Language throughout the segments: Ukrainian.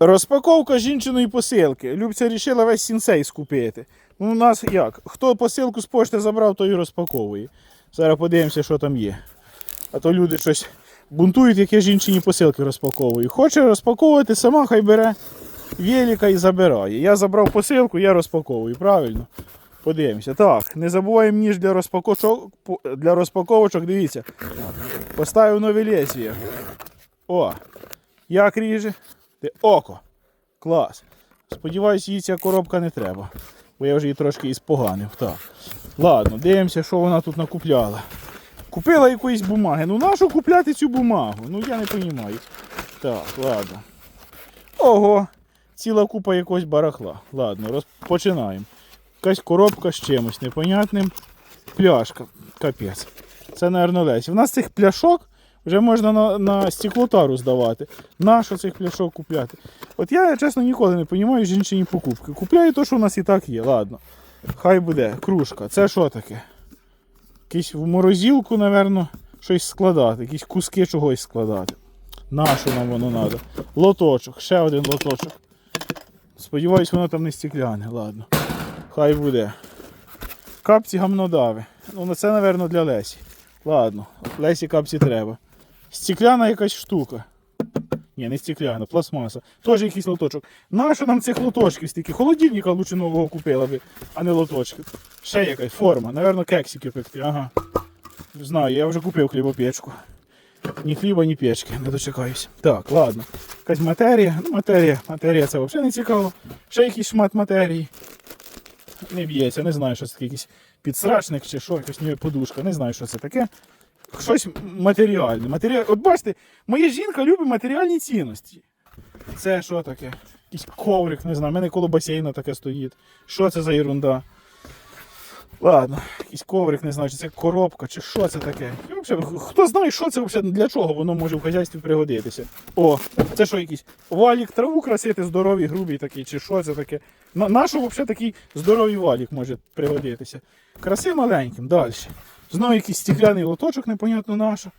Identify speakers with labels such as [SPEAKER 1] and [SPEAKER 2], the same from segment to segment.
[SPEAKER 1] Розпаковка жінчиної посилки. Любця рішила весь сінсей скупити. Ну, у нас як? Хто посилку з пошти забрав, той і розпаковує. Зараз подивимося, що там є. А то люди щось бунтують, як я жінчині посилки розпаковую. Хоче розпаковувати, сама хай бере велика і забирає. Я забрав посилку, я розпаковую, правильно? Подивимося. Так, не забуваємо ніж для розпаковочок. Для розпаковочок, дивіться. Поставив нове лезвие. О, як ріже? Ти око. Клас. Сподіваюсь, їй ця коробка не треба. Бо я вже її трошки іспоганив. Так. Ладно, дивимося, що вона тут накупляла. Купила якоїсь бумаги. Ну нащо купляти цю бумагу? Ну я не розумію. Так, ладно. Ого, ціла купа якогось барахла. Ладно, розпочинаємо. Якась коробка з чимось непонятним. Пляшка. Капець. Це, мабуть, Лесі. У нас цих пляшок вже можна на, на стеклотару здавати. Нащо цих пляшок купляти? От я, чесно, ніколи не розумію жінчині покупки. Купляю те, що у нас і так є. Ладно. Хай буде. Кружка. Це що таке? Якийсь в морозилку, напевно, щось складати, якісь куски чогось складати. Нащо нам воно треба? Лоточок, ще один лоточок. Сподіваюсь, воно там не стекляне, ладно. Хай буде. Капці гамнодави. Ну, це, напевно, для Лесі. Ладно, Лесі капці треба. Стекляна якась штука. Ні, не стекляна, пластмаса. Теж якийсь лоточок. Нащо нам цих лоточків стільки? Холодильника лучше нового купила би, а не лоточки. Ще якась форма. Навірно, кексики пекти. Ага. Знаю, я вже купив хлібопечку. Ні хліба, ні печки, не дочекаюсь. Так, ладно. Якась матерія. Ну, матерія, матерія це взагалі не цікаво. Ще якийсь шмат матерії. Не б'ється, не знаю, що це таке, якийсь підсрачник чи що, якась подушка, не знаю, що це таке. Щось матеріальне. Матеріал... От бачите, моя жінка любить матеріальні цінності. Це що таке? Якийсь коврик, не знаю, в мене коло басейна таке стоїть. Що це за ерунда? Ладно, якийсь коврик, не знаю, чи це коробка, чи що це таке. Взагалі, хто знає, що це взагалі, для чого воно може в хазяйстві пригодитися. О, це що якийсь валік траву красити, здоровий, грубий такий, чи що це таке. На, на що взагалі такий здоровий валік може пригодитися? Краси маленьким, далі. Знову якийсь стекляний лоточок, непонятно на що.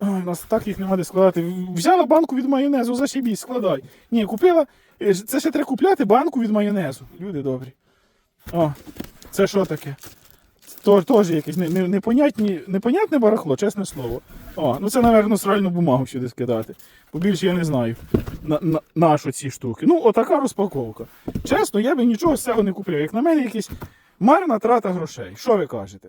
[SPEAKER 1] Ой, у нас так їх нема де складати. Взяла банку від майонезу, зашибісь, складай. Ні, купила. е, Це ще треба купляти банку від майонезу. Люди добрі. О, це що таке? Теж якесь не- не- непонятні, непонятне барахло, чесне слово. О, ну це, мабуть, сральну бумагу сюди скидати. Бо більше я не знаю. На, на, на що ці штуки. Ну, отака розпаковка. Чесно, я би нічого з цього не купляв. Як на мене, якась марна трата грошей. Що ви кажете?